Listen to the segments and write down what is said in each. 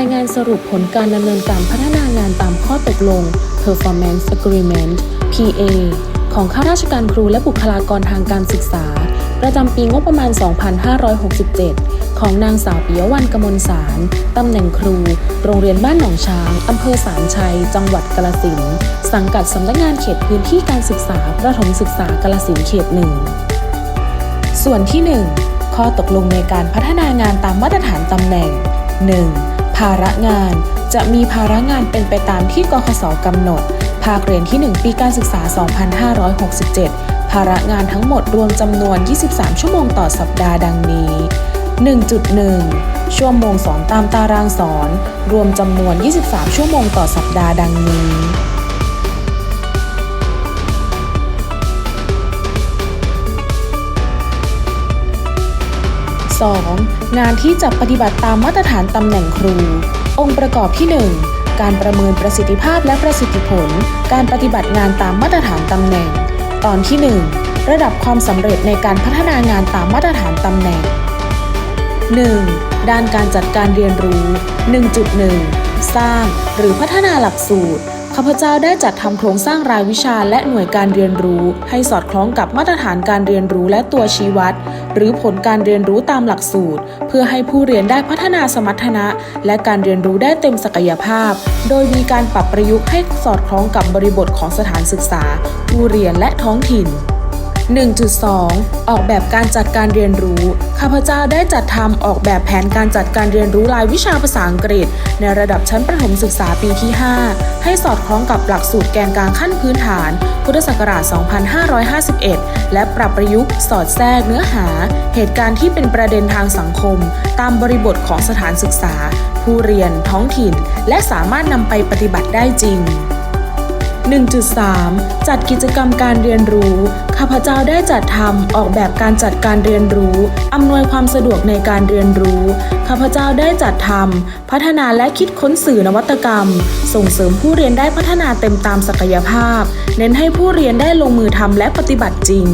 ายงานสรุปผลการดำเนินการพัฒนางานตามข้อตกลง Performance Agreement PA ของข้าราชการครูและบุคลากรทางการศึกษา ประจำปีงบประมาณ 2567 ของนางสาวปิยวรรณกมลสาร ตำแหน่งครู โรงเรียนบ้านหนองช้าง อำเภอสามชัย จังหวัดกาลสินสังกัดสำนักงานเขตพื้นที่การศึกษา ประถมศึกษากาลสินเขตหนึ่ง ส่วนที่ 1 ข้อตกลงในการพัฒนางานตามมาตรฐานตำแหน่ง 1. ภาระงานจะมีภาระงานเป็นไปตามที่กคสกำหนด ภาคเรียนที่ 1 ปีการศึกษา 2567 ภาระงานทั้งหมดรวมจำนวน 23 ชั่วโมงต่อสัปดาห์ดังนี้ 1.1 ชั่วโมงสอนตามตารางสอน รวมจำนวน 23 ชั่วโมงต่อสัปดาห์ดังนี้ 2. งานที่จะปฏิบัติตามมาตรฐานตำแหน่งครู องค์ประกอบที่ 1 การประเมินประสิทธิภาพและประสิทธิผล การปฏิบัติงานตามมาตรฐานตำแหน่ง ตอนที่ 1 ระดับความสำเร็จในการพัฒนางานตามมาตรฐานตำแหน่ง 1. ด้านการจัดการเรียนรู้ 1.1 สร้างหรือพัฒนาหลักสูตร ข้าพเจ้าได้จัดทำโครงสร้างรายวิชาและหน่วยการเรียนรู้ ให้สอดคล้องกับมาตรฐานการเรียนรู้และตัวชี้วัด หรือผลการเรียนรู้ตามหลักสูตร เพื่อให้ผู้เรียนได้พัฒนาสมรรถนะ และการเรียนรู้ได้เต็มศักยภาพ โดยมีการปรับประยุกต์ให้สอดคล้องกับบริบทของสถานศึกษา ผู้เรียนและท้องถิ่น 1.2 ออกแบบการจัดการเรียนรู้ ข้าพเจ้าได้จัดทำออกแบบแผนการจัดการเรียนรู้รายวิชาภาษาอังกฤษ ในระดับชั้นประถมศึกษาปีที่ 5 ให้สอดคล้องกับหลักสูตรแกนกลางขั้นพื้นฐาน พุทธศักราช 2551 และปรับประยุกต์สอดแทรกเนื้อหา เหตุการณ์ที่เป็นประเด็นทางสังคม ตามบริบทของสถานศึกษา ผู้เรียน ท้องถิ่น และสามารถนำไปปฏิบัติได้จริง 1.3 จัดกิจกรรมการเรียนรู้ พเจ้าได้จัดทำออกแบบการจัดการเรียนรู้อำนวยความสะดวกในการเรียนรู้ ข้าพเจ้าได้จัดทำพัฒนาและคิดค้นสื่อนวัตกรรม ส่งเสริมผู้เรียนได้พัฒนาเต็มตามศักยภาพ เน้นให้ผู้เรียนได้ลงมือทำและปฏิบัติจริง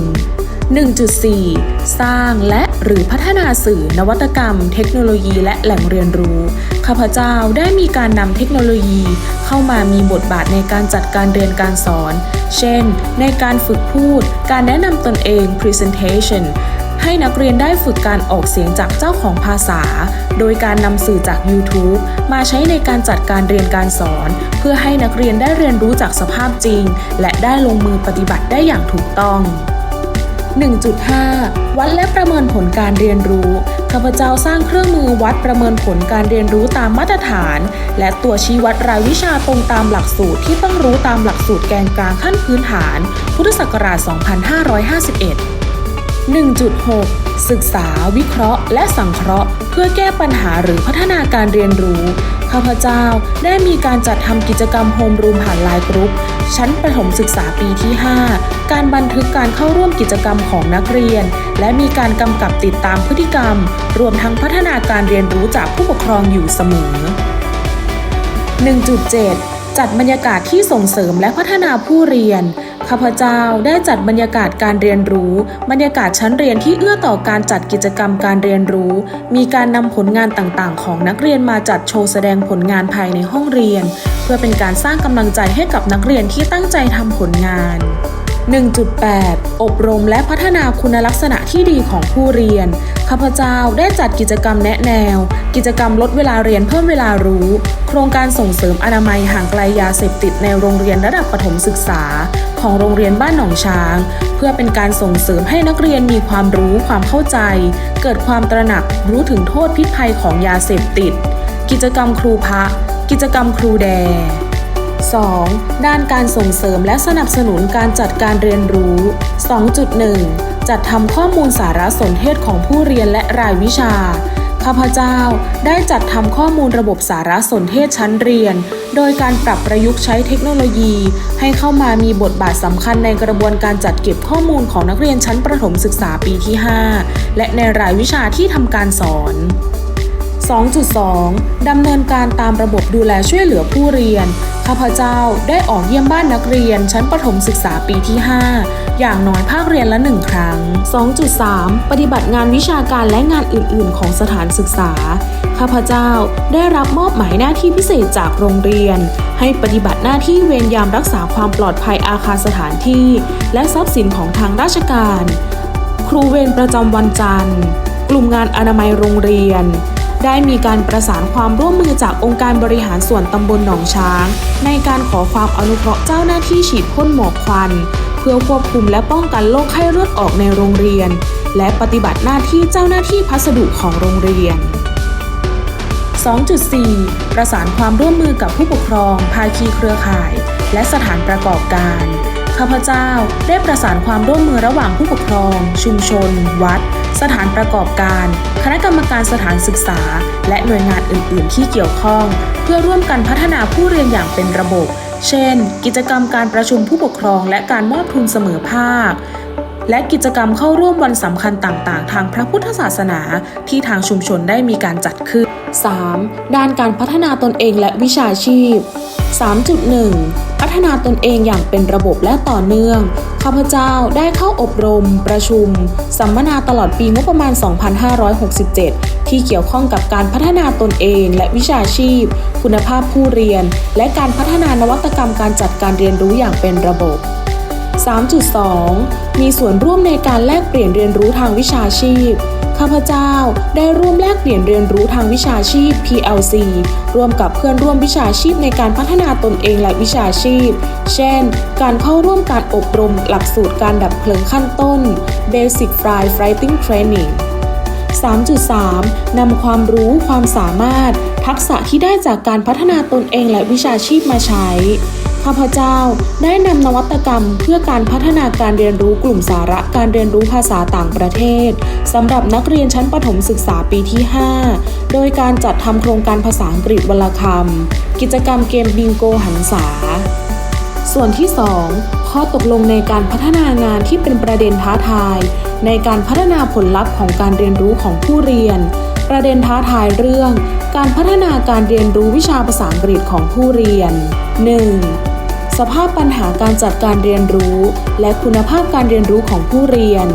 1.4 สร้างและหรือพัฒนาสื่อนวัตกรรม เทคโนโลยีและแหล่งเรียนรู้ ข้าพเจ้าได้มีการนำเทคโนโลยี เข้ามามีบทบาทในการจัดการเรียนการสอน เช่น ในการฝึกพูด การแนะนำตนเอง presentation ให้นักเรียนได้ฝึกการออกเสียงจากเจ้าของภาษา โดยการนำสื่อจาก YouTube มาใช้ในการจัดการเรียนการสอน เพื่อให้นักเรียนได้เรียนรู้จากสภาพจริง และได้ลงมือปฏิบัติได้อย่างถูกต้อง 1.5 วัดและประเมินผลการเรียนรู้ ข้าพเจ้าสร้างเครื่องมือวัดประเมินผลการเรียนรู้ตามมาตรฐาน และตัวชี้วัดรายวิชาตรงตามหลักสูตรที่ต้องรู้ตามหลักสูตรแกนกลางขั้นพื้นฐาน พุทธศักราช 2551 1.6 ศึกษา วิเคราะห์ และสังเคราะห์ เพื่อแก้ปัญหาหรือพัฒนาการเรียนรู้ ข้าพเจ้าได้มีการจัดทำกิจกรรมโฮมรูมผ่านไลน์กรุ๊ป ชั้นประถมศึกษาปีที่ 5 การบันทึกการเข้าร่วมกิจกรรมของนักเรียน และมีการกำกับติดตามพฤติกรรม รวมทั้งพัฒนาการเรียนรู้จากผู้ปกครองอยู่เสมอ 1.7 จัดบรรยากาศที่ส่งเสริมและพัฒนาผู้เรียน ข้าพเจ้าได้จัดบรรยากาศการเรียนรู้ บรรยากาศชั้นเรียนที่เอื้อต่อการจัดกิจกรรมการเรียนรู้ มีการนำผลงานต่างๆ ของนักเรียนมาจัดโชว์แสดงผลงานภายในห้องเรียน เพื่อเป็นการสร้างกำลังใจให้กับนักเรียนที่ตั้งใจทำผลงาน 1.8 อบรมและพัฒนาคุณลักษณะที่ดีของผู้เรียน ข้าพเจ้าได้จัดกิจกรรมแนะแนว กิจกรรมลดเวลาเรียนเพิ่มเวลารู้ โครงการส่งเสริมอนามัยห่างไกลยาเสพติดในโรงเรียนระดับประถมศึกษา ของโรงเรียนบ้านหนองช้าง เพื่อเป็นการส่งเสริมให้นักเรียนมีความรู้ความเข้าใจ เกิดความตระหนักรู้ถึงโทษพิษภัยของยาเสพติด กิจกรรมครูพระกิจกรรมครูแด 2. ด้านการส่งเสริมและสนับสนุนการจัดการเรียนรู้ 2.1 จัดทำข้อมูลสารสนเทศของผู้เรียนและรายวิชา ข้าพเจ้าได้จัดทำข้อมูลระบบสารสนเทศชั้นเรียน โดยการปรับประยุกต์ใช้เทคโนโลยี ให้เข้ามามีบทบาทสำคัญในกระบวนการจัดเก็บข้อมูลของนักเรียนชั้นประถมศึกษาปีที่ 5 และในรายวิชาที่ทำการสอน 2.2 ดำเนินการตามระบบดูแลช่วยเหลือผู้เรียน ข้าพเจ้าได้ออกเยี่ยมบ้านนักเรียนชั้นประถมศึกษาปีที่ 5 อย่างน้อยภาคเรียนละหนึ่งครั้ง 2.3 ปฏิบัติงานวิชาการและงานอื่น ๆ ของสถานศึกษา ข้าพเจ้าได้รับมอบหมายหน้าที่พิเศษจากโรงเรียน ให้ปฏิบัติหน้าที่เวรยามรักษาความปลอดภัยอาคารสถานที่ และทรัพย์สินของทางราชการ ครูเวรประจำวันจันทร์ กลุ่มงานอนามัยโรงเรียน ได้มีการประสานความร่วมมือจากองค์การบริหารส่วนตำบลหนองช้าง ในการขอความอนุเคราะห์เจ้าหน้าที่ฉีดพ่นหมอกควัน เพื่อควบคุมและป้องกันโรคไข้เลือดออกในโรงเรียน และปฏิบัติหน้าที่เจ้าหน้าที่พัสดุของโรงเรียน 2.4 ประสานความร่วมมือกับผู้ปกครอง ภาคีเครือข่าย และสถานประกอบการ ข้าพเจ้าได้ประสานความร่วมมือระหว่างผู้ปกครอง ชุมชน วัด สถานประกอบการ คณะกรรมการสถานศึกษา และหน่วยงานอื่น ๆ ที่เกี่ยวข้อง เพื่อร่วมกันพัฒนาผู้เรียนอย่างเป็นระบบ เช่น กิจกรรมการประชุมผู้ปกครอง และการมอบทุนเสมอภาคและกิจกรรมเข้าร่วมวันสำคัญต่างๆ ทางพระพุทธศาสนาที่ทางชุมชนได้มีการจัดขึ้น 3. ด้านการพัฒนาตนเองและวิชาชีพ 3.1 พัฒนาตนเองอย่างเป็นระบบและต่อเนื่อง ข้าพเจ้าได้เข้าอบรม ประชุม สัมมนาตลอดปีงบประมาณ 2567 ที่เกี่ยวข้องกับการพัฒนาตนเองและวิชาชีพ คุณภาพผู้เรียน และการพัฒนานวัตกรรมการจัดการเรียนรู้อย่างเป็นระบบ 3.2 มีส่วนร่วมในการแลกเปลี่ยนเรียนรู้ทางวิชาชีพ ข้าพเจ้าได้ร่วมแลกเปลี่ยนเรียนรู้ทางวิชาชีพ PLC ร่วมกับเพื่อนร่วมวิชาชีพในการพัฒนาตนเองและวิชาชีพ เช่น การเข้าร่วมการอบรมหลักสูตรการดับเพลิงขั้นต้น Basic Fire Fighting Training 3.3 นำความรู้ความสามารถ ทักษะที่ได้จากการพัฒนาตนเองและวิชาชีพมาใช้ ข้าพเจ้าได้นำนวัตกรรมเพื่อการพัฒนาการเรียนรู้กลุ่มสาระการเรียนรู้ภาษาต่างประเทศสำหรับนักเรียนชั้นประถมศึกษาปีที่ 5 โดยการจัดทำโครงการภาษาอังกฤษวลคำกิจกรรมเกมบิงโกหันษา ส่วนที่ 2 ข้อตกลงในการพัฒนางานที่เป็นประเด็นท้าทาย ในการพัฒนาผลลัพธ์ของการเรียนรู้ของผู้เรียน ประเด็นท้าทายเรื่องการพัฒนาการเรียนรู้วิชาภาษาอังกฤษของผู้เรียน 1. สภาพปัญหาการจัดการเรียนรู้ และคุณภาพการเรียนรู้ของผู้เรียน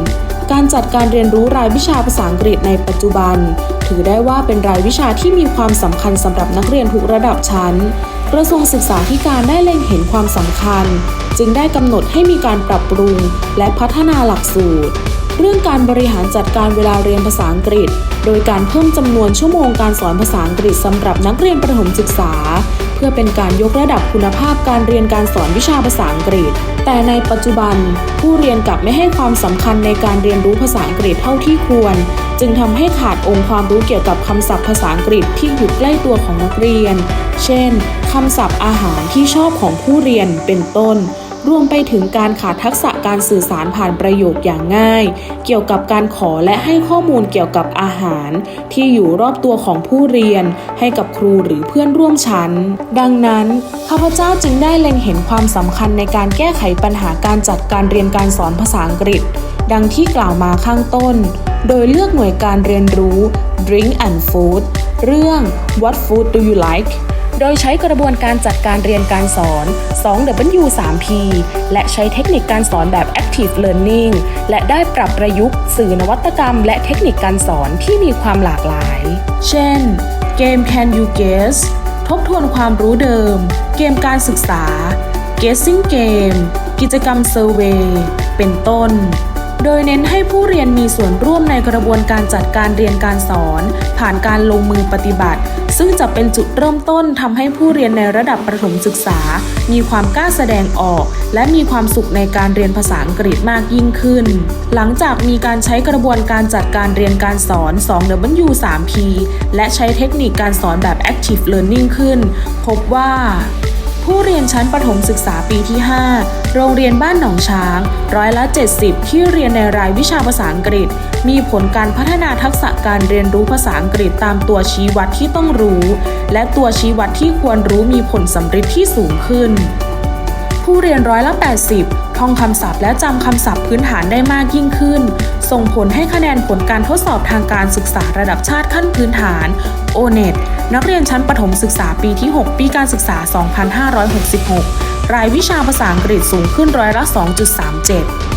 การจัดการเรียนรู้รายวิชาภาษาอังกฤษในปัจจุบัน ถือได้ว่าเป็นรายวิชาที่มีความสำคัญสำหรับนักเรียนทุกระดับชั้น กระทรวงศึกษาธิการได้เล็งเห็นความสำคัญ จึงได้กำหนดให้มีการปรับปรุง และพัฒนาหลักสูตร เรื่องการบริหารจัดการเวลาเรียนภาษาอังกฤษ โดยการเพิ่มจำนวนชั่วโมงการสอนภาษาอังกฤษสำหรับนักเรียนประถมศึกษา เพื่อเป็นการยกระดับคุณภาพการเรียนการสอนวิชาภาษาอังกฤษ แต่ในปัจจุบัน ผู้เรียนกลับไม่ให้ความสำคัญในการเรียนรู้ภาษาอังกฤษเท่าที่ควร จึงทำให้ขาดองค์ความรู้เกี่ยวกับคำศัพท์ภาษาอังกฤษที่อยู่ใกล้ตัวของนักเรียน เช่นคำศัพท์อาหารที่ชอบของผู้เรียนเป็นต้น รวมไปถึงการขาดทักษะการสื่อสารผ่านประโยคอย่างง่าย เกี่ยวกับการขอและให้ข้อมูลเกี่ยวกับอาหาร ที่อยู่รอบตัวของผู้เรียน ให้กับครูหรือเพื่อนร่วมชั้น ดังนั้นข้าพเจ้าจึงได้เล็งเห็นความสำคัญในการแก้ไขปัญหาการจัดการเรียนการสอนภาษาอังกฤษ ดังที่กล่าวมาข้างต้น โดยเลือกหน่วยการเรียนรู้ Drink and Food เรื่อง What food do you like โดยใช้กระบวนการจัดการเรียนการสอน 2W 3P และใช้เทคนิคการสอนแบบ Active Learning และได้ปรับประยุกต์สื่อนวัตกรรม และเทคนิคการสอนที่มีความหลากหลาย เช่น เกม Can You Guess ทบทวนความรู้เดิม เกมการศึกษา Guessing Game กิจกรรม Survey เป็นต้นโดยเน้นให้ผู้เรียนมีส่วนร่วมในกระบวนการจัดการเรียนการสอน ผ่านการลงมือปฏิบัติ ซึ่งจะเป็นจุดเริ่มต้นทำให้ผู้เรียนในระดับประถมศึกษา มีความกล้าแสดงออก และมีความสุขในการเรียนภาษาอังกฤษมากยิ่งขึ้น หลังจากมีการใช้กระบวนการจัดการเรียนการสอน 2W 3P และใช้เทคนิคการสอนแบบ Active Learning ขึ้น พบว่า ผู้เรียนชั้นประถมศึกษาปีที่ 5 โรงเรียนบ้านหนองช้าง ร้อยละ 70 ที่เรียนในรายวิชาภาษาอังกฤษ มีผลการพัฒนาทักษะการเรียนรู้ภาษาอังกฤษตามตัวชี้วัดที่ต้องรู้ และตัวชี้วัดที่ควรรู้มีผลสำเร็จที่สูงขึ้น ผู้เรียนร้อยละ 80 ท่องคำศัพท์และจำคำศัพท์พื้นฐานได้มากยิ่งขึ้น ส่งผลให้คะแนนผลการทดสอบทางการศึกษาระดับชาติขั้นพื้นฐาน o n e t นักเรียนชั้นประถมศึกษาปีที่ 6 ปีการศึกษา 2566 รายวิชาภาษาอังกฤษสูงขึ้นร้อยละ 2.37